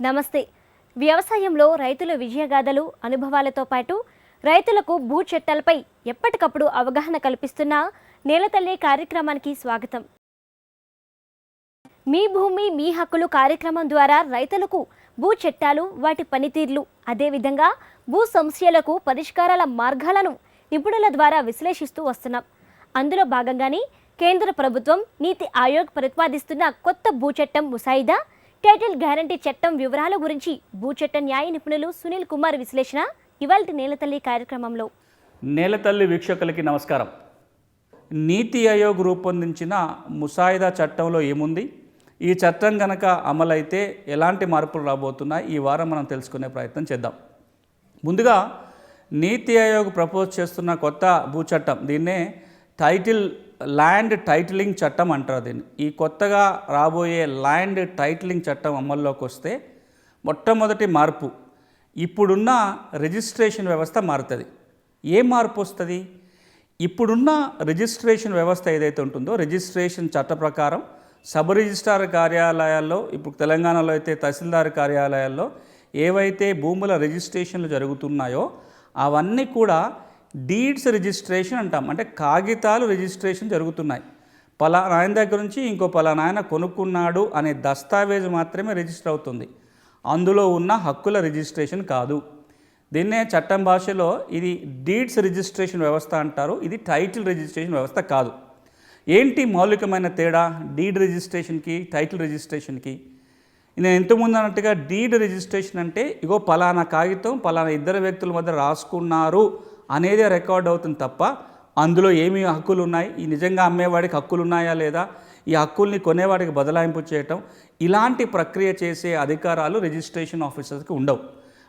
నమస్తే. వ్యవసాయంలో రైతుల విజయగాథలు అనుభవాలతో పాటు రైతులకు భూ చట్టాలపై ఎప్పటికప్పుడు అవగాహన కల్పిస్తున్న నేలతల్లి కార్యక్రమానికి స్వాగతం. మీ భూమి మీ హక్కులు కార్యక్రమం ద్వారా రైతులకు భూ చట్టాలు వాటి పనితీర్లు అదేవిధంగా భూ సమస్యలకు పరిష్కారాల మార్గాలను నిపుణుల ద్వారా విశ్లేషిస్తూ వస్తున్నాం. అందులో భాగంగానే కేంద్ర ప్రభుత్వం నీతి ఆయోగ్ ప్రతిపాదిస్తున్న కొత్త భూ చట్టం ముసాయిదా టైటిల్ గ్యారంటీ చట్టం వివరాల గురించి భూచట్ట న్యాయ నిపుణులు సునీల్ కుమార్ విశ్లేషణ ఇవాల్టి నేలతల్లి కార్యక్రమంలో. నేలతల్లి వీక్షకులకి నమస్కారం. నీతి ఆయోగ్ రూపొందించిన ముసాయిదా చట్టంలో ఏముంది? ఈ చట్టం గనక అమలైతే ఎలాంటి మార్పులు రాబోతున్నాయి? ఈ వారం మనం తెలుసుకునే ప్రయత్నం చేద్దాం. ముందుగా నీతి ఆయోగ్ ప్రపోజ్ చేస్తున్న కొత్త భూ చట్టం దీన్నే టైటిల్ ల్యాండ్ టైటిలింగ్ చట్టం అంటారు దీన్ని. ఈ కొత్తగా రాబోయే ల్యాండ్ టైటిలింగ్ చట్టం అమల్లోకి వస్తే మొట్టమొదటి మార్పు ఇప్పుడున్న రిజిస్ట్రేషన్ వ్యవస్థ మారుతుంది. ఏ మార్పు వస్తుంది? ఇప్పుడున్న రిజిస్ట్రేషన్ వ్యవస్థ ఏదైతే ఉంటుందో రిజిస్ట్రేషన్ చట్ట ప్రకారం సబ్ రిజిస్ట్రార్ కార్యాలయాల్లో ఇప్పుడు తెలంగాణలో అయితే తహసీల్దార్ కార్యాలయాల్లో ఏవైతే భూముల రిజిస్ట్రేషన్లు జరుగుతున్నాయో అవన్నీ కూడా డీడ్స్ రిజిస్ట్రేషన్ అంటాం. అంటే కాగితాలు రిజిస్ట్రేషన్ జరుగుతున్నాయి. పలానా ఆయన దగ్గర నుంచి ఇంకో పలానా ఆయన కొనుక్కున్నాడు అనే దస్తావేజు మాత్రమే రిజిస్టర్ అవుతుంది. అందులో ఉన్న హక్కుల రిజిస్ట్రేషన్ కాదు. దీన్నే చట్టం భాషలో ఇది డీడ్స్ రిజిస్ట్రేషన్ వ్యవస్థ అంటారు. ఇది టైటిల్ రిజిస్ట్రేషన్ వ్యవస్థ కాదు. ఏంటి మౌలికమైన తేడా? డీడ్ రిజిస్ట్రేషన్కి టైటిల్ రిజిస్ట్రేషన్కి. నేను ఇంతకుముందు అన్నట్టుగా డీడ్ రిజిస్ట్రేషన్ అంటే ఇగో పలానా కాగితం పలానా ఇద్దరు వ్యక్తుల మధ్య రాసుకున్నారు. అనేది రికార్డ్ అవుతుంది తప్ప అందులో ఏమి హక్కులు ఉన్నాయి ఈ నిజంగా అమ్మేవాడికి హక్కులు ఉన్నాయా లేదా? ఈ హక్కుల్ని కొనేవాడికి బదలాయింపు చేయటం ఇలాంటి ప్రక్రియ చేసే అధికారాలు రిజిస్ట్రేషన్ ఆఫీసర్స్కి ఉండవు.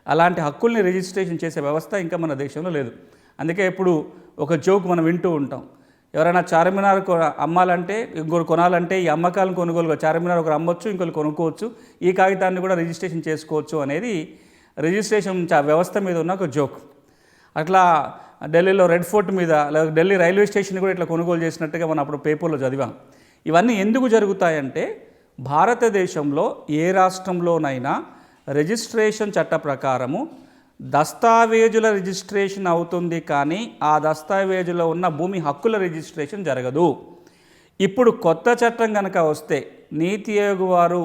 అలాంటి హక్కుల్ని రిజిస్ట్రేషన్ చేసే వ్యవస్థ ఇంకా మన దేశంలో లేదు. అందుకే ఇప్పుడు ఒక జోక్ మనం వింటూ ఉంటాం. ఎవరైనా చార్మినార్ అమ్మాలంటే ఇంకొకరు కొనాలంటే ఈ అమ్మకాలను కొనుగోలు చార్మినార్ ఒకరు అమ్మొచ్చు ఇంకొకరు కొనుక్కోవచ్చు ఈ కాగితాన్ని కూడా రిజిస్ట్రేషన్ చేసుకోవచ్చు అనేది రిజిస్ట్రేషన్ వ్యవస్థ మీద ఉన్న ఒక జోక్ అట్లా ఢిల్లీలో రెడ్ ఫోర్ట్ మీద లేదా ఢిల్లీ రైల్వే స్టేషన్ కూడా ఇట్లా కొనుగోలు చేసినట్టుగా మనం అప్పుడు పేపర్లో చదివాం. ఇవన్నీ ఎందుకు జరుగుతాయంటే భారతదేశంలో ఏ రాష్ట్రంలోనైనా రిజిస్ట్రేషన్ చట్ట ప్రకారము దస్తావేజుల రిజిస్ట్రేషన్ అవుతుంది కానీ ఆ దస్తావేజులో ఉన్న భూమి హక్కుల రిజిస్ట్రేషన్ జరగదు. ఇప్పుడు కొత్త చట్టం కనుక వస్తే నీతి ఆయోగ్ వారు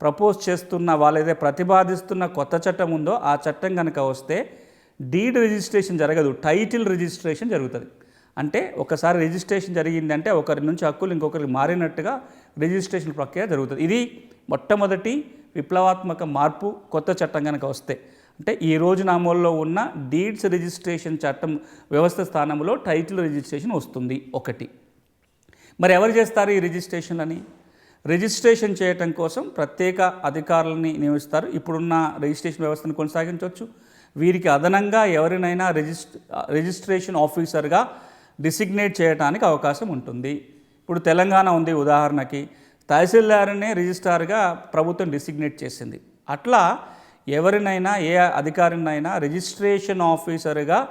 ప్రపోజ్ చేస్తున్న వాళ్ళేదే ప్రతిపాదిస్తున్న కొత్త చట్టం ఉందో ఆ చట్టం కనుక వస్తే డీడ్ రిజిస్ట్రేషన్ జరగదు టైటిల్ రిజిస్ట్రేషన్ జరుగుతుంది. అంటే ఒకసారి రిజిస్ట్రేషన్ జరిగిందంటే ఒకరి నుంచి హక్కులు ఇంకొకరికి మారినట్టుగా రిజిస్ట్రేషన్ ప్రక్రియ జరుగుతుంది. ఇది మొట్టమొదటి విప్లవాత్మక మార్పు కొత్త చట్టం కనుక వస్తే. అంటే ఈ రోజున నామోల్లో ఉన్న డీడ్స్ రిజిస్ట్రేషన్ చట్టం వ్యవస్థ స్థానంలో టైటిల్ రిజిస్ట్రేషన్ వస్తుంది ఒకటి. మరి ఎవరు చేస్తారు ఈ రిజిస్ట్రేషన్లని? రిజిస్ట్రేషన్ చేయటం కోసం ప్రత్యేక అధికారులని నియమిస్తారు. ఇప్పుడున్న రిజిస్ట్రేషన్ వ్యవస్థను కొనసాగించవచ్చు. వీరికి అదనంగా ఎవరినైనా రిజిస్ట్ రిజిస్ట్రేషన్ ఆఫీసర్గా డిసిగ్నేట్ చేయడానికి అవకాశం ఉంటుంది. ఇప్పుడు తెలంగాణ ఉంది ఉదాహరణకి. తహసీల్దార్నే రిజిస్ట్రార్గా ప్రభుత్వం డిసిగ్నేట్ చేసింది. అట్లా ఎవరినైనా ఏ అధికారినైనా రిజిస్ట్రేషన్ ఆఫీసర్గా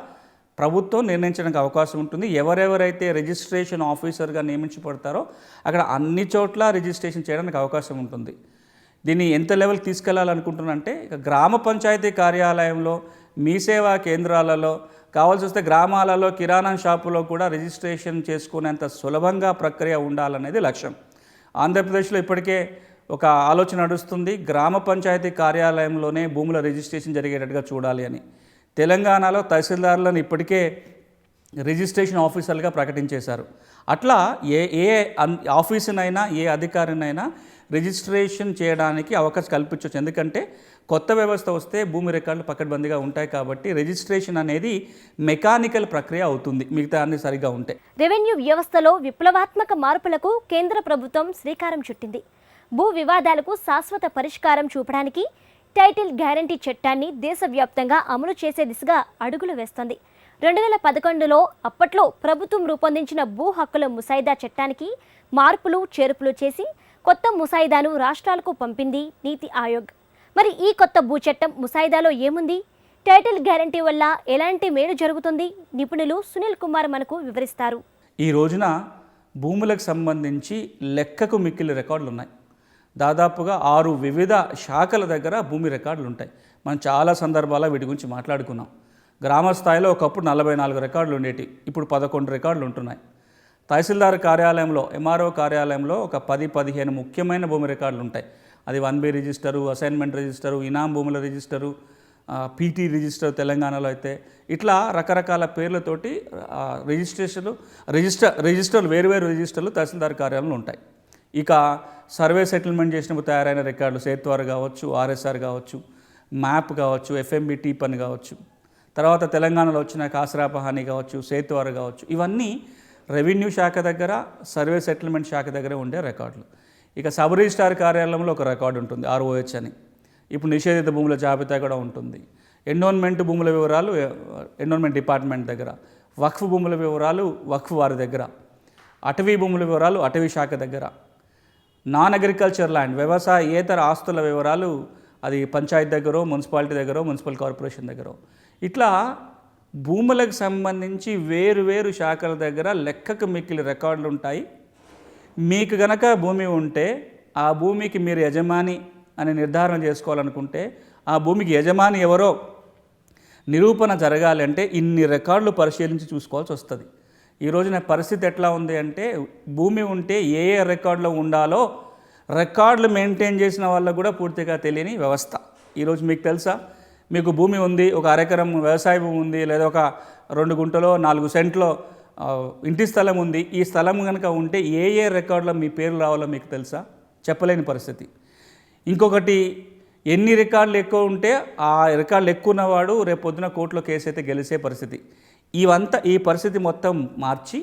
ప్రభుత్వం నిర్ణయించడానికి అవకాశం ఉంటుంది. ఎవరెవరైతే రిజిస్ట్రేషన్ ఆఫీసర్గా నియమించబడతారో అక్కడ అన్ని చోట్ల రిజిస్ట్రేషన్ చేయడానికి అవకాశం ఉంటుంది. దీన్ని ఎంత లెవెల్ తీసుకెళ్ళాలనుకుంటున్నానంటే ఇక గ్రామ పంచాయతీ కార్యాలయంలో మీ సేవా కేంద్రాలలో కావాల్సి వస్తే గ్రామాలలో కిరాణా షాపులో కూడా రిజిస్ట్రేషన్ చేసుకునేంత సులభంగా ప్రక్రియ ఉండాలనేది లక్ష్యం. ఆంధ్రప్రదేశ్లో ఇప్పటికే ఒక ఆలోచన నడుస్తుంది గ్రామ పంచాయతీ కార్యాలయంలోనే భూముల రిజిస్ట్రేషన్ జరిగేటట్టుగా చూడాలి అని. తెలంగాణలో తహసీల్దారులను ఇప్పటికే రిజిస్ట్రేషన్ ఆఫీసర్లుగా ప్రకటించేశారు. అట్లా ఏ ఏ ఆఫీసునైనా ఏ అధికారినైనా రిజిస్ట్రేషన్ చేయడానికి అవకాశం కల్పించవచ్చు. ఎందుకంటే కొత్త వ్యవస్థ వస్తే భూమి రికార్డులు పకడ్బందీగా ఉంటాయి కాబట్టి రిజిస్ట్రేషన్ అనేది మెకానికల్ ప్రక్రియ అవుతుంది. మిగతా అన్ని సరిగా ఉంటాయి రెవెన్యూ వ్యవస్థలో విప్లవాత్మక మార్పులకు కేంద్ర ప్రభుత్వం శ్రీకారం చుట్టింది. భూ వివాదాలకు శాశ్వత పరిష్కారం చూపడానికి టైటిల్ గ్యారంటీ చట్టాన్ని దేశవ్యాప్తంగా అమలు చేసే దిశగా అడుగులు వేస్తోంది. రెండు వేల పదకొండులో అప్పట్లో ప్రభుత్వం రూపొందించిన భూ హక్కుల ముసాయిదా చట్టానికి మార్పులు చేర్పులు చేసి కొత్త ముసాయిదాను రాష్ట్రాలకు పంపింది నీతి ఆయోగ్. మరి ఈ కొత్త భూ చట్టం ముసాయిదాలో ఏముంది? టైటిల్ గ్యారంటీ వల్ల ఎలాంటి మేలు జరుగుతుంది? నిపుణులు సునీల్ కుమార్ మనకు వివరిస్తారు. ఈ రోజున భూములకు సంబంధించి లెక్కకు మిక్కిలి రికార్డులు ఉన్నాయి దాదాపుగా ఆరు వివిధ శాఖల దగ్గర భూమి రికార్డులు ఉంటాయి మనం చాలా సందర్భాల వీటి గురించి మాట్లాడుకున్నాం. గ్రామ స్థాయిలో ఒకప్పుడు నలభై నాలుగు రికార్డులు ఉండేవి ఇప్పుడు పదకొండు రికార్డులు ఉంటున్నాయి తహసీల్దార్ కార్యాలయంలో ఎంఆర్ఓ కార్యాలయంలో ఒక పది పదిహేను ముఖ్యమైన భూమి రికార్డులు ఉంటాయి. అది one B register assignment register ఇనాం భూముల రిజిస్టరు పీటీ రిజిస్టర్ తెలంగాణలో అయితే ఇట్లా రకరకాల పేర్లతోటి రిజిస్ట్రేషన్లు రిజిస్టర్ రిజిస్టర్లు వేరువేరు రిజిస్టర్లు తహసీల్దార్ కార్యాలయంలో ఉంటాయి. ఇక సర్వే సెటిల్మెంట్ చేసినప్పుడు తయారైన రికార్డులు సేత్వార్ కావచ్చు ఆర్ఎస్ఆర్ కావచ్చు మ్యాప్ కావచ్చు ఎఫ్ఎంబి టీ పని కావచ్చు. తర్వాత తెలంగాణలో వచ్చిన కాసరాపహాని కావచ్చు సేత్వారు కావచ్చు. ఇవన్నీ రెవెన్యూ శాఖ దగ్గర సర్వే సెటిల్మెంట్ శాఖ దగ్గర ఉండే రికార్డులు. ఇక సబ్ రిజిస్టార్ కార్యాలయంలో ఒక రికార్డు ఉంటుంది ఆర్ఓహెచ్ అని. ఇప్పుడు నిషేధిత భూముల జాబితా కూడా ఉంటుంది. ఎండోన్మెంట్ భూముల వివరాలు ఎండోన్మెంట్ డిపార్ట్మెంట్ దగ్గర. వక్ఫ్ భూముల వివరాలు వక్ఫ్ వారి దగ్గర. అటవీ భూముల వివరాలు అటవీ శాఖ దగ్గర. నాన్ అగ్రికల్చర్ ల్యాండ్ వ్యవసాయేతర ఆస్తుల వివరాలు అది పంచాయత్ దగ్గర మున్సిపాలిటీ దగ్గర మున్సిపల్ కార్పొరేషన్ దగ్గర. ఇట్లా భూములకు సంబంధించి వేరు వేరు శాఖల దగ్గర లెక్కకు మిక్కిలి రికార్డులు ఉంటాయి. మీకు గనక భూమి ఉంటే ఆ భూమికి మీరు యజమాని అని నిర్ధారణ చేసుకోవాలనుకుంటే ఆ భూమికి యజమాని ఎవరో నిరూపణ జరగాలంటే ఇన్ని రికార్డులు పరిశీలించి చూసుకోవాల్సి వస్తుంది. ఈ రోజున పరిస్థితి ఎట్లా ఉంది అంటే భూమి ఉంటే ఏ ఏ రికార్డులో ఉండాలో రికార్డులు మెయింటైన్ చేసిన వాళ్ళకు కూడా పూర్తిగా తెలియని వ్యవస్థ. ఈరోజు మీకు తెలుసా? మీకు భూమి ఉంది ఒక అరెకరం వ్యవసాయ భూమి ఉంది లేదా ఒక రెండు గుంటలో నాలుగు సెంట్లో ఇంటి స్థలం ఉంది. ఈ స్థలం కనుక ఉంటే ఏ ఏ రికార్డులో మీ పేరు రావాలో మీకు తెలుసా? చెప్పలేని పరిస్థితి. ఇంకొకటి ఎన్ని రికార్డులు ఎక్కువ ఉంటే ఆ రికార్డులు ఎక్కువ ఉన్నవాడు రేపు పొద్దున కోర్టులో కేసు అయితే గెలిచే పరిస్థితి. ఇవంతా ఈ పరిస్థితి మొత్తం మార్చి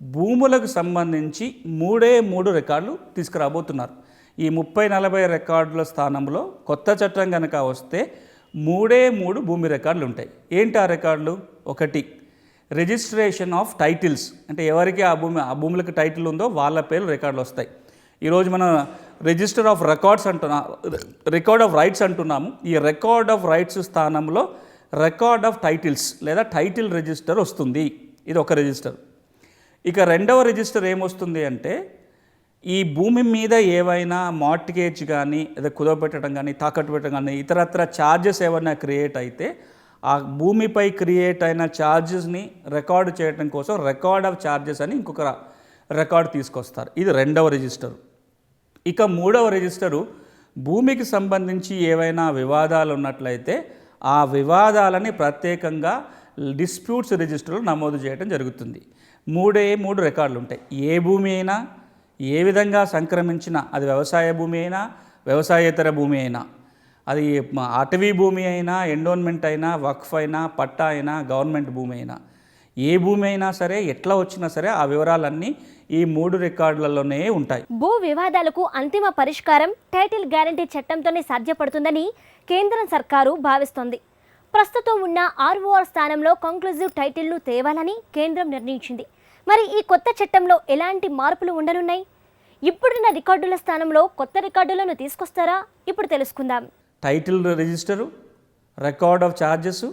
భూములకు సంబంధించి మూడే మూడు రికార్డులు తీసుకురాబోతున్నారు. ఈ ముప్పై నలభై రికార్డుల స్థానంలో కొత్త చట్టం కనుక వస్తే మూడే మూడు భూమి రికార్డులు ఉంటాయి. ఏంటి ఆ రికార్డులు? ఒకటి రిజిస్ట్రేషన్ ఆఫ్ టైటిల్స్. అంటే ఎవరికి ఆ భూమి ఆ భూములకు టైటిల్ ఉందో వాళ్ళ పేర్లు రికార్డులు వస్తాయి. ఈరోజు మనం రిజిస్టర్ ఆఫ్ రికార్డ్స్ అంటున్నా రికార్డ్ ఆఫ్ రైట్స్ అంటున్నాము. ఈ రికార్డ్ ఆఫ్ రైట్స్ స్థానంలో రికార్డ్ ఆఫ్ టైటిల్స్ లేదా టైటిల్ రిజిస్టర్ వస్తుంది. ఇది ఒక రిజిస్టర్. ఇక రెండవ రిజిస్టర్ ఏమొస్తుంది అంటే ఈ భూమి మీద ఏవైనా మార్టిగేజ్ కానీ లేదా కుదవపెట్టడం కానీ తాకట్టు పెట్టడం కానీ ఇతరత్ర ఛార్జెస్ ఏమైనా క్రియేట్ అయితే ఆ భూమిపై క్రియేట్ అయిన ఛార్జెస్ని రికార్డు చేయడం కోసం రికార్డ్ ఆఫ్ ఛార్జెస్ అని ఇంకొక రికార్డు తీసుకొస్తారు. ఇది రెండవ రిజిస్టర్. ఇక మూడవ రిజిస్టరు భూమికి సంబంధించి ఏవైనా వివాదాలు ఉన్నట్లయితే ఆ వివాదాలని ప్రత్యేకంగా డిస్ప్యూట్స్ రిజిస్టర్లో నమోదు చేయడం జరుగుతుంది. మూడే మూడు రికార్డులు ఉంటాయి ఏ భూమి అయినా ఏ విధంగా సంక్రమించినా అది వ్యవసాయ భూమి అయినా వ్యవసాయేతర భూమి అయినా అది అటవీ భూమి అయినా ఎండోన్మెంట్ అయినా వక్ఫ్ అయినా పట్టా అయినా గవర్నమెంట్ భూమి అయినా ఏ భూమి అయినా సరే ఎట్లా వచ్చినా సరే ఆ వివరాలన్నీ ఈ మూడు రికార్డులలోనే ఉంటాయి. భూ వివాదాలకు అంతిమ పరిష్కారం టైటిల్ గ్యారంటీ చట్టంతోనే సాధ్యపడుతుందని కేంద్రం సర్కారు భావిస్తోంది. ప్రస్తుతం ఉన్న ఆర్ఓఆర్ స్థానంలో కంక్లూజివ్ టైటిల్ను తేవాలని కేంద్రం నిర్ణయించింది. మరి ఈ కొత్త చట్టంలో ఎలాంటి మార్పులు ఉండనున్నాయి? ఇప్పుడున్న రికార్డుల స్థానంలో కొత్త రికార్డులను తీసుకొస్తారా? ఇప్పుడు తెలుసుకుందాం. Title register record of charges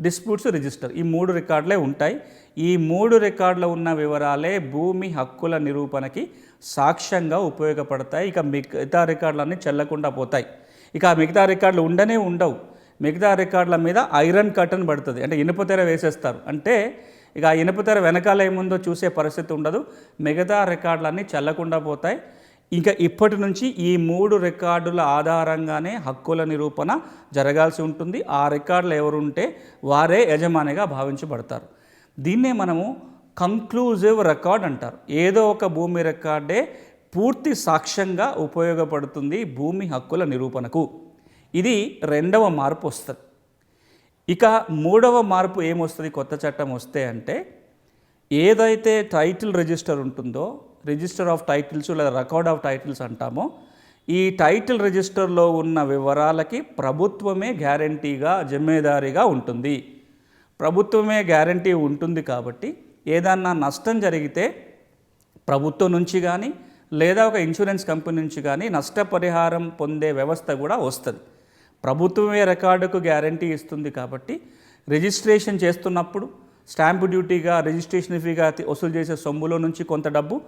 disputes register ఈ మూడు రికార్డులే ఉంటాయి. ఈ మూడు రికార్డులో ఉన్న వివరాలే భూమి హక్కుల నిరూపణకి సాక్ష్యంగా ఉపయోగపడతాయి. ఇక మిగతా రికార్డులన్నీ చెల్లకుండా పోతాయి. ఇక ఆ మిగతా రికార్డులు ఉండనే ఉండవు. మిగతా రికార్డుల మీద ఐరన్ కర్టన్ పడుతుంది. అంటే ఇనుపతెర వేసేస్తారు. అంటే ఇక ఆ ఇనుపతెర వెనకాల ఏముందో చూసే పరిస్థితి ఉండదు. మిగతా రికార్డులన్నీ చల్లకుండా పోతాయి. ఇంకా ఇప్పటి నుంచి ఈ మూడు రికార్డుల ఆధారంగానే హక్కుల నిరూపణ జరగాల్సి ఉంటుంది. ఆ రికార్డులు ఎవరుంటే వారే యజమానిగా భావించబడతారు. దీన్నే మనము కంక్లూజివ్ రికార్డ్ అంటారు. ఏదో ఒక భూమి రికార్డే పూర్తి సాక్ష్యంగా ఉపయోగపడుతుంది భూమి హక్కుల నిరూపణకు. ఇది రెండవ మార్పు వస్తుంది. ఇక మూడవ మార్పు ఏమొస్తుంది? కొత్త చట్టం వస్తే అంటే ఏదైతే టైటిల్ రిజిస్టర్ ఉంటుందో రిజిస్టర్ ఆఫ్ టైటిల్స్ లేదా రికార్డ్ ఆఫ్ టైటిల్స్ అంటామో ఈ టైటిల్ రిజిస్టర్లో ఉన్న వివరాలకి ప్రభుత్వమే గ్యారంటీగా జిమ్మేదారీగా ఉంటుంది. ప్రభుత్వమే గ్యారంటీ ఉంటుంది కాబట్టి ఏదన్నా నష్టం జరిగితే ప్రభుత్వం నుంచి కానీ లేదా ఒక ఇన్సూరెన్స్ కంపెనీ నుంచి కానీ నష్టపరిహారం పొందే వ్యవస్థ కూడా వస్తుంది. ప్రభుత్వమే రికార్డుకు గ్యారంటీ ఇస్తుంది కాబట్టి రిజిస్ట్రేషన్ చేస్తున్నప్పుడు స్టాంపు డ్యూటీగా రిజిస్ట్రేషన్ ఫీగా వసూలు చేసే సొమ్ములో నుంచి కొంత డబ్బు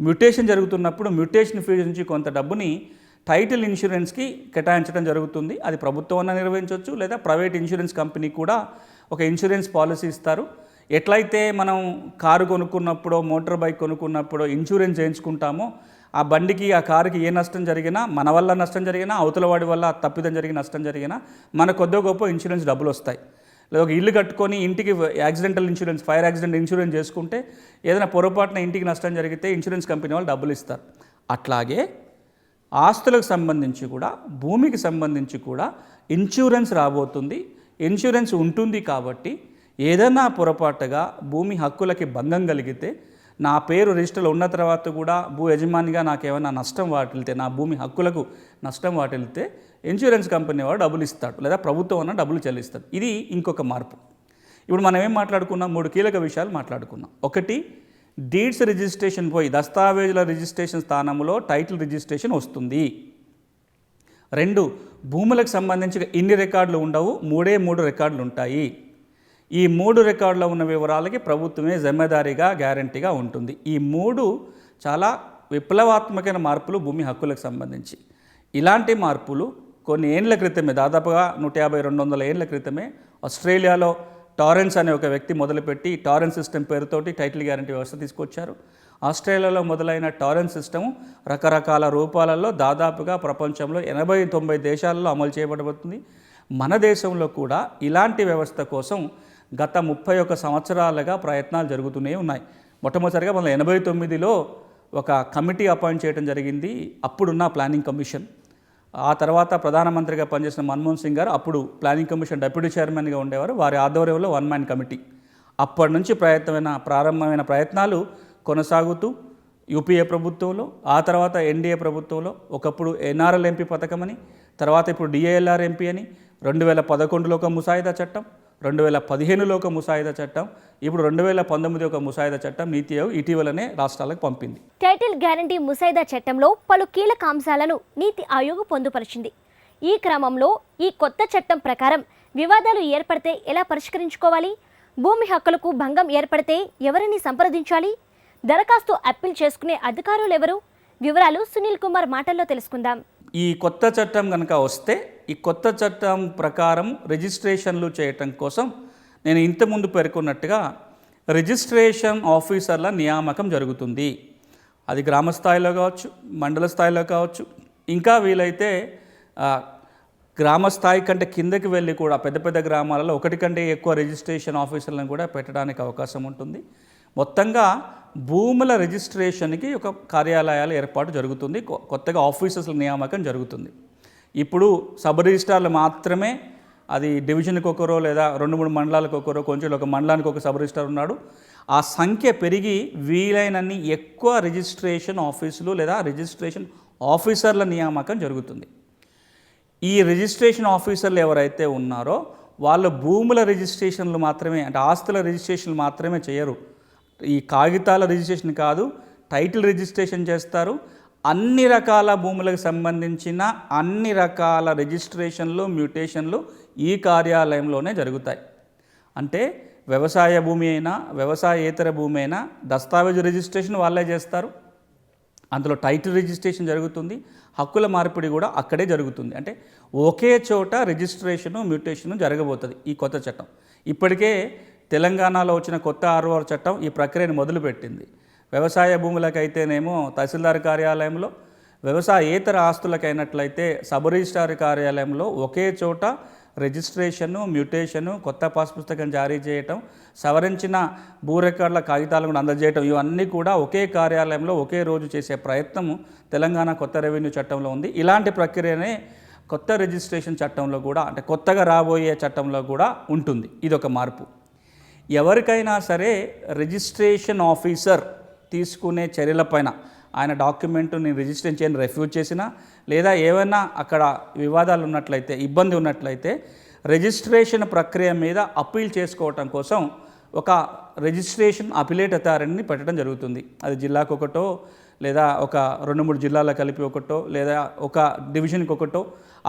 మ్యూటేషన్ జరుగుతున్నప్పుడు మ్యూటేషన్ ఫీ నుంచి కొంత డబ్బుని టైటిల్ ఇన్సూరెన్స్కి కేటాయించడం జరుగుతుంది. అది ప్రభుత్వం అన్న నిర్వహించవచ్చు లేదా ప్రైవేట్ ఇన్సూరెన్స్ కంపెనీ కూడా ఒక ఇన్సూరెన్స్ పాలసీ ఇస్తారు. ఎట్లయితే మనం కారు కొనుక్కున్నప్పుడో మోటార్ బైక్ కొనుక్కున్నప్పుడో ఇన్సూరెన్స్ చేయించుకుంటామో ఆ బండికి ఆ కారుకి ఏ నష్టం జరిగినా మన వల్ల నష్టం జరిగినా అవతల వాడి వల్ల తప్పిదం జరిగిన నష్టం జరిగినా మన కొద్దో గొప్ప ఇన్సూరెన్స్ డబ్బులు వస్తాయి లేదా ఒక ఇల్లు కట్టుకొని ఇంటికి accidental insurance fire accident insurance చేసుకుంటే ఏదైనా పొరపాటున ఇంటికి నష్టం జరిగితే ఇన్సూరెన్స్ కంపెనీ వాళ్ళు డబ్బులు ఇస్తారు అట్లాగే ఆస్తులకు సంబంధించి కూడా భూమికి సంబంధించి కూడా ఇన్సూరెన్స్ రాబోతుంది. ఇన్సూరెన్స్ ఉంటుంది కాబట్టి ఏదైనా పొరపాటుగా భూమి హక్కులకి భంగం కలిగితే నా పేరు రిజిస్టర్లో ఉన్న తర్వాత కూడా భూ యజమానిగా నాకు ఏమైనా నష్టం వాటిల్తే నా భూమి హక్కులకు నష్టం వాటిల్తే ఇన్సూరెన్స్ కంపెనీ వాడు డబ్బులు ఇస్తాడు లేదా ప్రభుత్వం అన్న డబ్బులు చెల్లిస్తాడు. ఇది ఇంకొక మార్పు. ఇప్పుడు మనం ఏం మాట్లాడుకున్నాం? మూడు కీలక విషయాలు మాట్లాడుకున్నాం. ఒకటి డీడ్స్ రిజిస్ట్రేషన్ పోయి దస్తావేజుల రిజిస్ట్రేషన్ స్థానంలో టైటిల్ రిజిస్ట్రేషన్ వస్తుంది. రెండు భూములకు సంబంధించి ఇన్ని రికార్డులు ఉండవు మూడే మూడు రికార్డులు ఉంటాయి. ఈ మూడు రికార్డులో ఉన్న వివరాలకి ప్రభుత్వమే జమ్మేదారీగా గ్యారంటీగా ఉంటుంది. ఈ మూడు చాలా విప్లవాత్మకమైన మార్పులు భూమి హక్కులకు సంబంధించి. ఇలాంటి మార్పులు కొన్ని ఏండ్ల క్రితమే దాదాపుగా నూట యాభై రెండు వందల ఏండ్ల క్రితమే ఆస్ట్రేలియాలో టారెన్స్ అనే ఒక వ్యక్తి మొదలుపెట్టి టారెన్స్ సిస్టమ్ పేరుతోటి టైటిల్ గ్యారంటీ వ్యవస్థ తీసుకొచ్చారు. ఆస్ట్రేలియాలో మొదలైన టారెన్స్ సిస్టము రకరకాల రూపాలలో దాదాపుగా ప్రపంచంలో ఎనభై తొంభై దేశాలలో అమలు చేయబడబోతుంది మన దేశంలో కూడా ఇలాంటి వ్యవస్థ కోసం గత ముప్పై ఒక సంవత్సరాలుగా ప్రయత్నాలు జరుగుతూనే ఉన్నాయి. మొట్టమొదటిసారిగా మన ఎనభై తొమ్మిదిలో ఒక కమిటీ అపాయింట్ చేయడం జరిగింది. అప్పుడున్న ప్లానింగ్ కమిషన్. ఆ తర్వాత ప్రధానమంత్రిగా పనిచేసిన మన్మోహన్ సింగ్ గారు అప్పుడు ప్లానింగ్ కమిషన్ డెప్యూటీ చైర్మన్గా ఉండేవారు. వారి ఆధ్వర్యంలో వన్ మ్యాన్ కమిటీ. అప్పటి నుంచి ప్రయత్నమైన ప్రారంభమైన ప్రయత్నాలు కొనసాగుతూ యూపీఏ ప్రభుత్వంలో ఆ తర్వాత ఎన్డీఏ ప్రభుత్వంలో ఒకప్పుడు ఎన్ఆర్ఎల్ ఎంపీ పథకమని తర్వాత ఇప్పుడు డిఏఎల్ఆర్ ఎంపీ అని రెండు వేల పదకొండులో ఒక ముసాయిదా చట్టం రెండు వేల పదిహేనులో ఒక ముసాయిదా చట్టం ఇప్పుడు రెండు వేల పంతొమ్మిది ఒక ముసాయిదా చట్టం నీతి ఆయోగ్ ఇటీవలనే రాష్ట్రాలకు పంపింది. టైటిల్ గ్యారంటీ ముసాయిదా చట్టంలో పలు కీలక అంశాలను నీతి ఆయోగ్ పొందుపరిచింది. ఈ క్రమంలో ఈ కొత్త చట్టం ప్రకారం వివాదాలు ఏర్పడితే ఎలా పరిష్కరించుకోవాలి? భూమి హక్కులకు భంగం ఏర్పడితే ఎవరిని సంప్రదించాలి? దరఖాస్తు అప్పీల్ చేసుకునే అధికారులు ఎవరు వివరాలు సునీల్ కుమార్ మాటల్లో తెలుసుకుందాం. ఈ కొత్త చట్టం కనుక వస్తే ఈ కొత్త చట్టం ప్రకారం రిజిస్ట్రేషన్లు చేయటం కోసం నేను ఇంతకుముందు పేర్కొన్నట్టుగా రిజిస్ట్రేషన్ ఆఫీసర్ల నియామకం జరుగుతుంది. అది గ్రామ స్థాయిలో కావచ్చు మండల స్థాయిలో కావచ్చు ఇంకా వీలైతే గ్రామ స్థాయి కంటే కిందకి వెళ్ళి కూడా పెద్ద పెద్ద గ్రామాలలో ఒకటి కంటే ఎక్కువ రిజిస్ట్రేషన్ ఆఫీసర్లను కూడా పెట్టడానికి అవకాశం ఉంటుంది. మొత్తంగా భూముల రిజిస్ట్రేషన్కి ఒక కార్యాలయాల ఏర్పాటు జరుగుతుంది. కొ- కొత్తగా ఆఫీసర్ల నియామకం జరుగుతుంది. ఇప్పుడు సబ్ రిజిస్ట్రార్లు మాత్రమే అది డివిజన్కి ఒకరో లేదా రెండు మూడు మండలాలకు ఒకరో కొంచెం ఒక మండలానికి ఒక సబ్ రిజిస్ట్రార్ ఉన్నాడు. ఆ సంఖ్య పెరిగి వీలైనన్ని ఎక్కువ రిజిస్ట్రేషన్ ఆఫీసులు లేదా రిజిస్ట్రేషన్ ఆఫీసర్ల నియామకం జరుగుతుంది. ఈ రిజిస్ట్రేషన్ ఆఫీసర్లు ఎవరైతే ఉన్నారో వాళ్ళు భూముల రిజిస్ట్రేషన్లు మాత్రమే అంటే ఆస్తుల రిజిస్ట్రేషన్లు మాత్రమే చేయరు. ఈ కాగితాల రిజిస్ట్రేషన్ కాదు టైటిల్ రిజిస్ట్రేషన్ చేస్తారు. అన్ని రకాల భూములకు సంబంధించిన అన్ని రకాల రిజిస్ట్రేషన్లు మ్యూటేషన్లు ఈ కార్యాలయంలోనే జరుగుతాయి. అంటే వ్యవసాయ భూమి అయినా వ్యవసాయేతర భూమి అయినా దస్తావేజు రిజిస్ట్రేషన్ వాళ్ళే చేస్తారు. అందులో టైటిల్ రిజిస్ట్రేషన్ జరుగుతుంది. హక్కుల మార్పిడి కూడా అక్కడే జరుగుతుంది. అంటే ఒకే చోట రిజిస్ట్రేషను మ్యూటేషను జరగబోతుంది ఈ కొత్త చట్టం. ఇప్పటికే తెలంగాణలో వచ్చిన కొత్త ఆర్ఓఆర్ చట్టం ఈ ప్రక్రియను మొదలుపెట్టింది. వ్యవసాయ భూములకైతేనేమో తహసీల్దార్ కార్యాలయంలో వ్యవసాయేతర ఆస్తులకైనట్లయితే సబ్ రిజిస్ట్రార్ కార్యాలయంలో ఒకే చోట రిజిస్ట్రేషను మ్యూటేషను కొత్త పాస్ పుస్తకం జారీ చేయటం సవరించిన భూ రికార్డుల కాగితాలను కూడా అందజేయటం ఇవన్నీ కూడా ఒకే కార్యాలయంలో ఒకే రోజు చేసే ప్రయత్నము తెలంగాణ కొత్త రెవెన్యూ చట్టంలో ఉంది. ఇలాంటి ప్రక్రియనే కొత్త రిజిస్ట్రేషన్ చట్టంలో కూడా అంటే కొత్తగా రాబోయే చట్టంలో కూడా ఉంటుంది. ఇది ఒక మార్పు. ఎవరికైనా సరే రిజిస్ట్రేషన్ ఆఫీసర్ తీసుకునే చర్యలపైన ఆయన డాక్యుమెంట్ నేను రిజిస్ట్రేషన్ చేయని రెఫ్యూజ్ చేసినా లేదా ఏమైనా అక్కడ వివాదాలు ఉన్నట్లయితే ఇబ్బంది ఉన్నట్లయితే రిజిస్ట్రేషన్ ప్రక్రియ మీద అప్పీల్ చేసుకోవటం కోసం ఒక రిజిస్ట్రేషన్ అపిలేట్ అథారిటీని పెట్టడం జరుగుతుంది. అది జిల్లాకు ఒకటో లేదా ఒక రెండు మూడు జిల్లాల కలిపి ఒకటో లేదా ఒక డివిజన్కి ఒకటో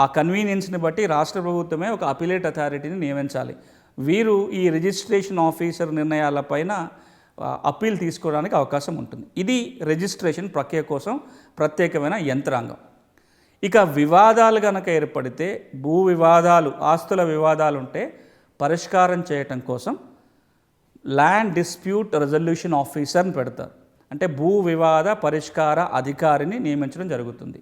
ఆ కన్వీనియన్స్ని బట్టి రాష్ట్ర ప్రభుత్వమే ఒక అపిలేట్ అథారిటీని నియమించాలి. వీరు ఈ రిజిస్ట్రేషన్ ఆఫీసర్ నిర్ణయాలపైన అప్పీల్ తీసుకోవడానికి అవకాశం ఉంటుంది. ఇది రిజిస్ట్రేషన్ ప్రక్రియ కోసం ప్రత్యేకమైన యంత్రాంగం. ఇక వివాదాలు కనుక ఏర్పడితే భూ వివాదాలు ఆస్తుల వివాదాలు ఉంటే పరిష్కారం చేయటం కోసం ల్యాండ్ డిస్ప్యూట్ రెజల్యూషన్ ఆఫీసర్ని పెడతారు. అంటే భూ వివాద పరిష్కార అధికారిని నియమించడం జరుగుతుంది.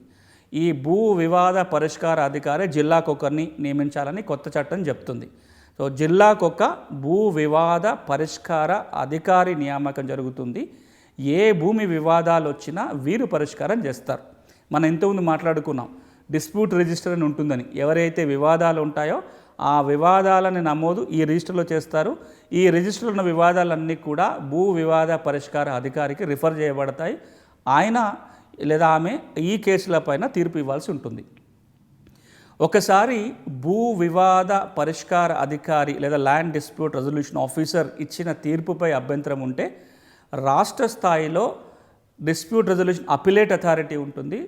ఈ భూ వివాద పరిష్కార అధికారి జిల్లాకొకరిని నియమించాలని కొత్త చట్టం చెప్తుంది. సో జిల్లాకొక భూ వివాద పరిష్కార అధికారి నియామకం జరుగుతుంది. ఏ భూమి వివాదాలు వచ్చినా వీరు పరిష్కారం చేస్తారు. మనం ఇంతకుముందు మాట్లాడుకున్నాం డిస్ప్యూట్ రిజిస్టర్ అని ఉంటుందని. ఎవరైతే వివాదాలు ఉంటాయో ఆ వివాదాలని నమోదు ఈ రిజిస్టర్లో చేస్తారు. ఈ రిజిస్టర్లో ఉన్న వివాదాలన్నీ కూడా భూ వివాద పరిష్కార అధికారికి రిఫర్ చేయబడతాయి. ఆయన లేదా ఆమె ఈ కేసులపైన తీర్పు ఇవ్వాల్సి ఉంటుంది. ఒకసారి భూ వివాద పరిష్కార అధికారి లేదా ల్యాండ్ డిస్ప్యూట్ రెజల్యూషన్ ఆఫీసర్ ఇచ్చిన తీర్పుపై అభ్యంతరం ఉంటే రాష్ట్ర స్థాయిలో డిస్ప్యూట్ రెజల్యూషన్ అపిలేట్ అథారిటీ ఉంటుంది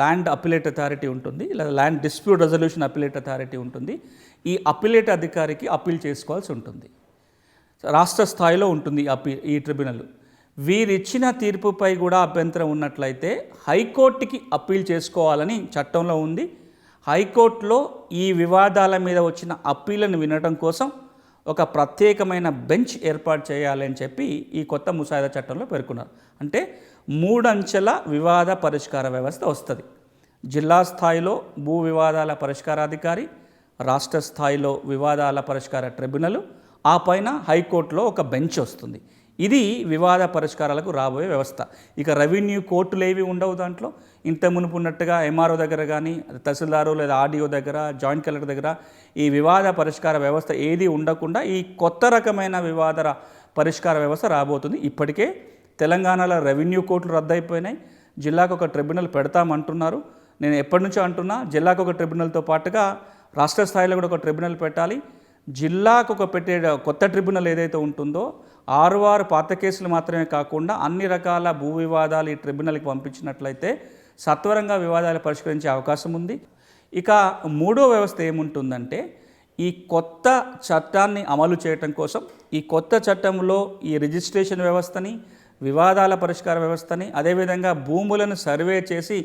ల్యాండ్ అపిలేట్ అథారిటీ ఉంటుంది లేదా land dispute resolution appellate authority ఉంటుంది. ఈ అపిలేట్ అధికారికి అప్పీల్ చేసుకోవాల్సి ఉంటుంది. రాష్ట్ర స్థాయిలో ఉంటుంది అపీ ఈ ట్రిబ్యునల్. వీరిచ్చిన తీర్పుపై కూడా అభ్యంతరం ఉన్నట్లయితే హైకోర్టుకి అప్పీల్ చేసుకోవాలని చట్టంలో ఉంది. హైకోర్టులో ఈ వివాదాల మీద వచ్చిన అప్పీలను వినడం కోసం ఒక ప్రత్యేకమైన బెంచ్ ఏర్పాటు చేయాలని చెప్పి ఈ కొత్త ముసాయిదా చట్టంలో పేర్కొన్నారు. అంటే మూడంచెల వివాద పరిష్కార వ్యవస్థ వస్తుంది. జిల్లా స్థాయిలో భూ వివాదాల పరిష్కారాధికారి రాష్ట్ర స్థాయిలో వివాదాల పరిష్కార ట్రిబ్యునల్ ఆ పైన హైకోర్టులో ఒక బెంచ్ వస్తుంది. ఇది వివాద పరిష్కారాలకు రాబోయే వ్యవస్థ. ఇక రెవెన్యూ కోర్టులు ఏవి ఉండవు దాంట్లో. ఇంత మునుపు ఉన్నట్టుగా ఎంఆర్ఓ దగ్గర కానీ తహసీల్దారు లేదా ఆర్డీఓ దగ్గర జాయింట్ కలెక్టర్ దగ్గర ఈ వివాద పరిష్కార వ్యవస్థ ఏది ఉండకుండా ఈ కొత్త రకమైన వివాద పరిష్కార వ్యవస్థ రాబోతుంది. ఇప్పటికే తెలంగాణలో రెవెన్యూ కోర్టులు రద్దయిపోయినాయి. జిల్లాకు ఒక ట్రిబ్యునల్ పెడతామంటున్నారు. నేను ఎప్పటి నుంచో అంటున్నా జిల్లాకు ఒక ట్రిబ్యునల్తో పాటుగా రాష్ట్ర స్థాయిలో కూడా ఒక ట్రిబ్యునల్ పెట్టాలి. జిల్లాకు ఒక పెట్టే కొత్త ట్రిబ్యునల్ ఏదైతే ఉంటుందో ఆరు ఆరు పాత కేసులు మాత్రమే కాకుండా అన్ని రకాల భూ వివాదాలు ఈ ట్రిబ్యునల్కి పంపించినట్లయితే సత్వరంగా వివాదాలు పరిష్కరించే అవకాశం ఉంది. ఇక మూడో వ్యవస్థ ఏముంటుందంటే ఈ కొత్త చట్టాన్ని అమలు చేయటం కోసం ఈ కొత్త చట్టంలో ఈ రిజిస్ట్రేషన్ వ్యవస్థని వివాదాల పరిష్కార వ్యవస్థని అదేవిధంగా భూములను సర్వే చేసి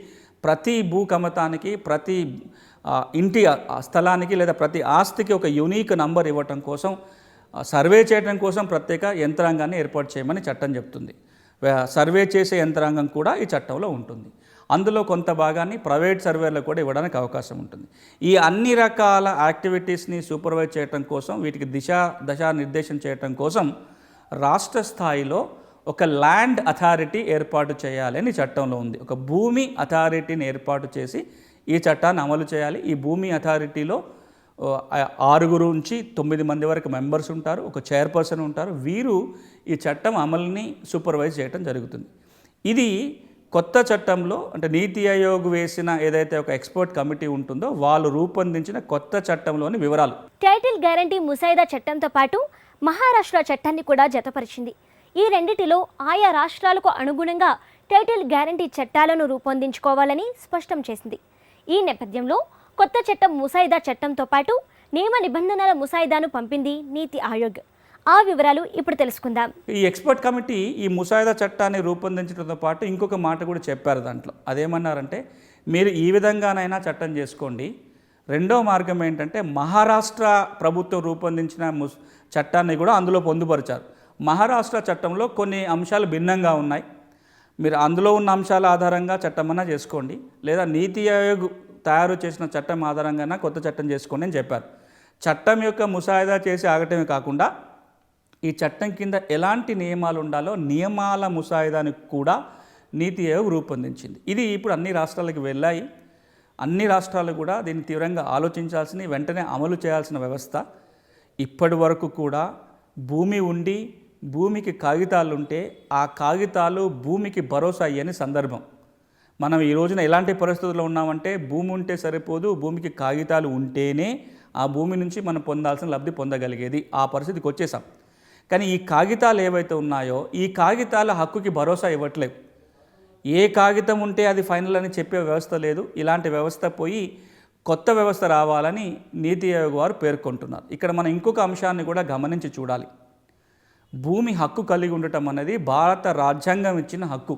ప్రతి భూకమతానికి ప్రతి ఇంటి స్థలానికి లేదా ప్రతి ఆస్తికి ఒక యూనిక్ నంబర్ ఇవ్వటం కోసం సర్వే చేయడం కోసం ప్రత్యేక యంత్రాంగాన్ని ఏర్పాటు చేయమని చట్టం చెప్తుంది. సర్వే చేసే యంత్రాంగం కూడా ఈ చట్టంలో ఉంటుంది. అందులో కొంత భాగాన్ని ప్రైవేట్ సర్వేలకు కూడా ఇవ్వడానికి అవకాశం ఉంటుంది. ఈ అన్ని రకాల యాక్టివిటీస్ని సూపర్వైజ్ చేయటం కోసం వీటికి దిశ దశా నిర్దేశం చేయటం కోసం రాష్ట్ర స్థాయిలో ఒక ల్యాండ్ అథారిటీ ఏర్పాటు చేయాలని చట్టంలో ఉంది. ఒక భూమి అథారిటీని ఏర్పాటు చేసి ఈ చట్టాన్ని అమలు చేయాలి. ఈ భూమి అథారిటీలో ఆరుగురు నుంచి తొమ్మిది మంది వరకు మెంబర్స్ ఉంటారు ఒక చైర్పర్సన్ ఉంటారు. వీరు ఈ చట్టం అమలుని సూపర్వైజ్ చేయడం జరుగుతుంది. ఇది కొత్త చట్టంలో అంటే నీతి ఆయోగ్ వేసిన ఏదైతే ఒక ఎక్స్పర్ట్ కమిటీ ఉంటుందో వాళ్ళు రూపొందించిన కొత్త చట్టంలోని వివరాలు. టైటిల్ గ్యారంటీ ముసాయిదా చట్టంతో పాటు మహారాష్ట్ర చట్టాన్ని కూడా జతపరిచింది. ఈ రెండిటిలో ఆయా రాష్ట్రాలకు అనుగుణంగా టైటిల్ గ్యారంటీ చట్టాలను రూపొందించుకోవాలని స్పష్టం చేసింది. ఈ నేపథ్యంలో కొత్త చట్టం ముసాయిదా చట్టంతో పాటు నియమ నిబంధనల ముసాయిదాను పంపింది నీతి ఆయోగ్. ఆ వివరాలు ఇప్పుడు తెలుసుకుందాం. ఈ ఎక్స్పర్ట్ కమిటీ ఈ ముసాయిదా చట్టాన్ని రూపొందించడంతో పాటు ఇంకొక మాట కూడా చెప్పారు దాంట్లో. అదేమన్నారంటే మీరు ఈ విధంగానైనా చట్టం చేసుకోండి. రెండో మార్గం ఏంటంటే మహారాష్ట్ర ప్రభుత్వం రూపొందించిన ముస్ చట్టాన్ని కూడా అందులో పొందుపరిచారు. మహారాష్ట్ర చట్టంలో కొన్ని అంశాలు భిన్నంగా ఉన్నాయి. మీరు అందులో ఉన్న అంశాల ఆధారంగా చట్టమన్నా చేసుకోండి. లేదా నీతి ఆయోగ్ తయారు చేసిన చట్టం ఆధారంగా కొత్త చట్టం చేసుకోండి అని చెప్పారు. చట్టం యొక్క ముసాయిదా చేసి ఆగటమే కాకుండా ఈ చట్టం కింద ఎలాంటి నియమాలు ఉండాలో నియమాల ముసాయిదాని కూడా నీతి ఆయోగ్ రూపొందించింది. ఇది ఇప్పుడు అన్ని రాష్ట్రాలకు వెళ్ళాయి. అన్ని రాష్ట్రాలు కూడా దీన్ని తీవ్రంగా ఆలోచించాల్సిన వెంటనే అమలు చేయాల్సిన వ్యవస్థ. ఇప్పటి వరకు కూడా భూమి ఉండి భూమికి కాగితాలు ఉంటే ఆ కాగితాలు భూమికి భరోసా అయ్యని సందర్భం. మనం ఈ రోజున ఎలాంటి పరిస్థితుల్లో ఉన్నామంటే భూమి ఉంటే సరిపోదు భూమికి కాగితాలు ఉంటేనే ఆ భూమి నుంచి మనం పొందాల్సిన లబ్ధి పొందగలిగేది. ఆ పరిస్థితికి వచ్చేసాం. కానీ ఈ కాగితాలు ఏవైతే ఉన్నాయో ఈ కాగితాల హక్కుకి భరోసా ఇవ్వట్లేవు. ఏ కాగితం ఉంటే అది ఫైనల్ అని చెప్పే వ్యవస్థ లేదు. ఇలాంటి వ్యవస్థ పోయి కొత్త వ్యవస్థ రావాలని నీతి ఆయోగ్ వారు పేర్కొంటున్నారు. ఇక్కడ మనం ఇంకొక అంశాన్ని కూడా గమనించి చూడాలి. భూమి హక్కు కలిగి ఉండటం అనేది భారత రాజ్యాంగం ఇచ్చిన హక్కు.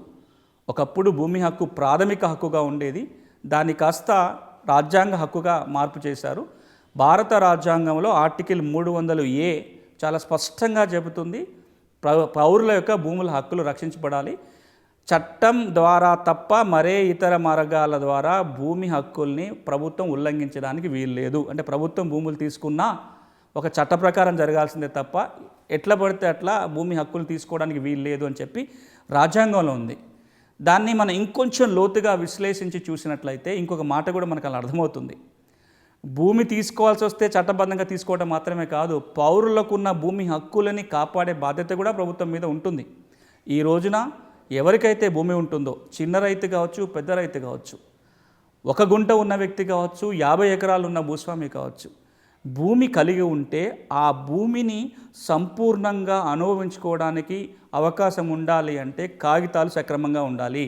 ఒకప్పుడు భూమి హక్కు ప్రాథమిక హక్కుగా ఉండేది. దాన్ని కాస్త రాజ్యాంగ హక్కుగా మార్పు చేశారు. భారత రాజ్యాంగంలో ఆర్టికల్ మూడు వందలు ఏ చాలా స్పష్టంగా చెబుతుంది. పౌరుల యొక్క భూముల హక్కులు రక్షించబడాలి. చట్టం ద్వారా తప్ప మరే ఇతర మార్గాల ద్వారా భూమి హక్కుల్ని ప్రభుత్వం ఉల్లంఘించడానికి వీలు లేదు అంటే ప్రభుత్వం భూములు తీసుకున్నా ఒక చట్ట ప్రకారం జరగాల్సిందే తప్ప ఎట్లా పడితే అట్లా భూమి హక్కులు తీసుకోవడానికి వీల్లేదు అని చెప్పి రాజ్యాంగంలో ఉంది. దాన్ని మనం ఇంకొంచెం లోతుగా విశ్లేషించి చూసినట్లయితే ఇంకొక మాట కూడా మనకు అలా అర్థమవుతుంది. భూమి తీసుకోవాల్సి వస్తే చట్టబద్ధంగా తీసుకోవడం మాత్రమే కాదు పౌరులకు ఉన్న భూమి హక్కులని కాపాడే బాధ్యత కూడా ప్రభుత్వం మీద ఉంటుంది. ఈ రోజున ఎవరికైతే భూమి ఉంటుందో చిన్న రైతు కావచ్చు పెద్ద రైతు కావచ్చు ఒక గుంట ఉన్న వ్యక్తి కావచ్చు యాభై ఎకరాలు ఉన్న భూస్వామి కావచ్చు భూమి కలిగి ఉంటే ఆ భూమిని సంపూర్ణంగా అనుభవించుకోవడానికి అవకాశం ఉండాలి అంటే కాగితాలు సక్రమంగా ఉండాలి.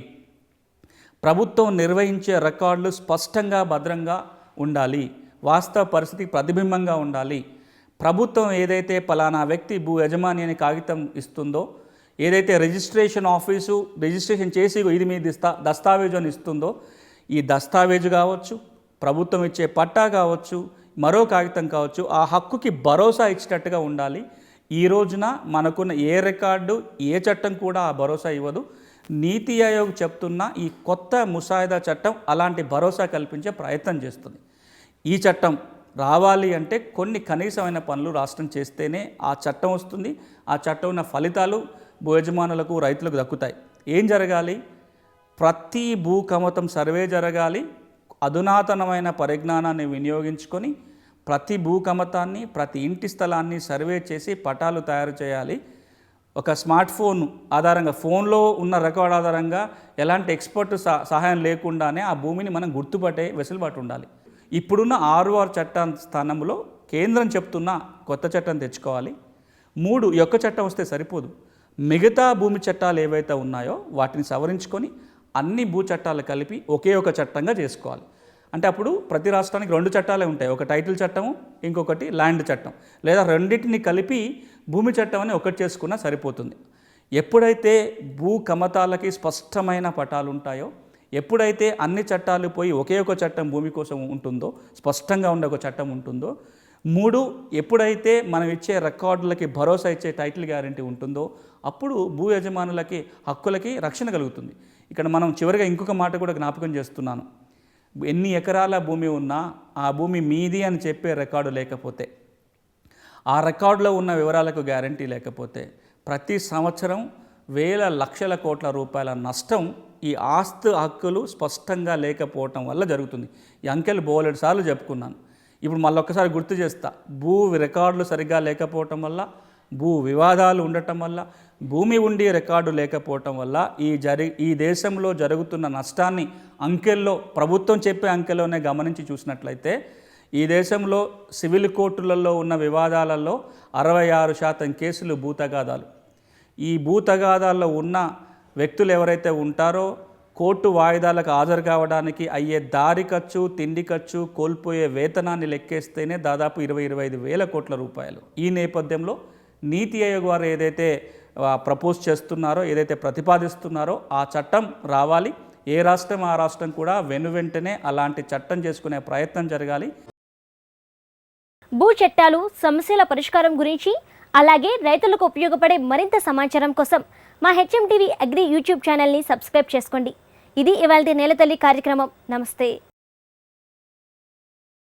ప్రభుత్వం నిర్వహించే రికార్డులు స్పష్టంగా భద్రంగా ఉండాలి. వాస్తవ పరిస్థితికి ప్రతిబింబంగా ఉండాలి. ప్రభుత్వం ఏదైతే పలానా వ్యక్తి భూ యజమాని అనే కాగితం ఇస్తుందో ఏదైతే రిజిస్ట్రేషన్ ఆఫీసు రిజిస్ట్రేషన్ చేసి ఇది మీ దస్తా దస్తావేజు అని ఇస్తుందో ఈ దస్తావేజు కావచ్చు ప్రభుత్వం ఇచ్చే పట్టా కావచ్చు మరో కాగితం కావచ్చు. ఆ హక్కుకి భరోసా ఇచ్చేటట్టుగా ఉండాలి. ఈ రోజున మనకున్న ఏ రికార్డు ఏ చట్టం కూడా ఆ భరోసా ఇవ్వదు. నీతి ఆయోగ్ చెప్తున్న ఈ కొత్త ముసాయిదా చట్టం అలాంటి భరోసా కల్పించే ప్రయత్నం చేస్తుంది. ఈ చట్టం రావాలి అంటే కొన్ని కనీసమైన పనులు రాష్ట్రం చేస్తేనే ఆ చట్టం వస్తుంది. ఆ చట్టం ఉన్న ఫలితాలు భూయజమానులకు రైతులకు దక్కుతాయి. ఏం జరగాలి? ప్రతి భూకమతం సర్వే జరగాలి. అధునాతనమైన పరిజ్ఞానాన్ని వినియోగించుకొని ప్రతి భూకమతాన్ని ప్రతి ఇంటి స్థలాన్ని సర్వే చేసి పటాలు తయారు చేయాలి. ఒక స్మార్ట్ ఫోన్ ఆధారంగా ఫోన్లో ఉన్న రికార్డ్ ఆధారంగా ఎలాంటి ఎక్స్పర్ట్ సహాయం లేకుండానే ఆ భూమిని మనం గుర్తుపట్టే వెసులుబాటు ఉండాలి. ఇప్పుడున్న ఆర్ఓఆర్ చట్టం స్థానంలో కేంద్రం చెప్తున్న కొత్త చట్టం తెచ్చుకోవాలి. మూడు యొక్క చట్టం వస్తే సరిపోదు. మిగతా భూమి చట్టాలు ఏవైతే ఉన్నాయో వాటిని సవరించుకొని అన్ని భూ చట్టాలు కలిపి ఒకే ఒక చట్టంగా చేసుకోవాలి. అంటే అప్పుడు ప్రతి రాష్ట్రానికి రెండు చట్టాలే ఉంటాయి. ఒక టైటిల్ చట్టము ఇంకొకటి ల్యాండ్ చట్టం. లేదా రెండింటిని కలిపి భూమి చట్టం అని ఒకటి చేసుకున్నా సరిపోతుంది. ఎప్పుడైతే భూ కమతాలకి స్పష్టమైన పటాలు ఉంటాయో ఎప్పుడైతే అన్ని చట్టాలు పోయి ఒకే ఒక చట్టం భూమి కోసం ఉంటుందో స్పష్టంగా ఉండే ఒక చట్టం ఉంటుందో మూడు ఎప్పుడైతే మనం ఇచ్చే రికార్డులకి భరోసా ఇచ్చే టైటిల్ గ్యారంటీ ఉంటుందో అప్పుడు భూ యజమానులకి హక్కులకి రక్షణ కలుగుతుంది. ఇక్కడ మనం చివరిగా ఇంకొక మాట కూడా జ్ఞాపకం చేస్తున్నాను. ఎన్ని ఎకరాల భూమి ఉన్నా ఆ భూమి మీది అని చెప్పే రికార్డు లేకపోతే ఆ రికార్డులో ఉన్న వివరాలకు గ్యారంటీ లేకపోతే ప్రతి సంవత్సరం వేల లక్షల కోట్ల రూపాయల నష్టం ఈ ఆస్తి హక్కులు స్పష్టంగా లేకపోవటం వల్ల జరుగుతుంది. ఈ అంకెలు బోలెడు సార్లు చెప్పుకున్నాను. ఇప్పుడు మళ్ళీ ఒక్కసారి గుర్తు చేస్తా. భూ రికార్డులు సరిగ్గా లేకపోవటం వల్ల భూ వివాదాలు ఉండటం వల్ల భూమి ఉండి రికార్డు లేకపోవటం వల్ల ఈ జరి ఈ దేశంలో జరుగుతున్న నష్టాన్ని అంకెల్లో ప్రభుత్వం చెప్పే అంకెలోనే గమనించి చూసినట్లయితే ఈ దేశంలో సివిల్ కోర్టులలో ఉన్న వివాదాలలో అరవై ఆరు శాతం కేసులు భూతగాదాలు. ఈ భూతగాదాల్లో ఉన్న వ్యక్తులు ఎవరైతే ఉంటారో కోర్టు వాయిదాలకు హాజరు కావడానికి అయ్యే దారి ఖర్చు తిండి ఖర్చు కోల్పోయే వేతనాన్ని లెక్కేస్తేనే దాదాపు ఇరవై ఇరవై ఐదు వేల కోట్ల రూపాయలు. ఈ నేపథ్యంలో నీతి ఆయోగ్ వారు ఏదైతే ప్రపోజ్ చేస్తున్నారో ఏదైతే ప్రతిపాదిస్తున్నారో ఆ చట్టం రావాలి. ఏ రాష్ట్రం ఆ రాష్ట్రం కూడా వెను వెంటనే అలాంటి చట్టం చేసుకునే ప్రయత్నం జరగాలి. భూ చట్టాలు సమస్యల పరిష్కారం గురించి అలాగే రైతులకు ఉపయోగపడే మరింత సమాచారం కోసం మా హెచ్ఎం టీవీ అగ్రి యూట్యూబ్ ఛానల్ని సబ్స్క్రైబ్ చేసుకోండి. ఇది ఇవాళ నేలతల్లి కార్యక్రమం. నమస్తే.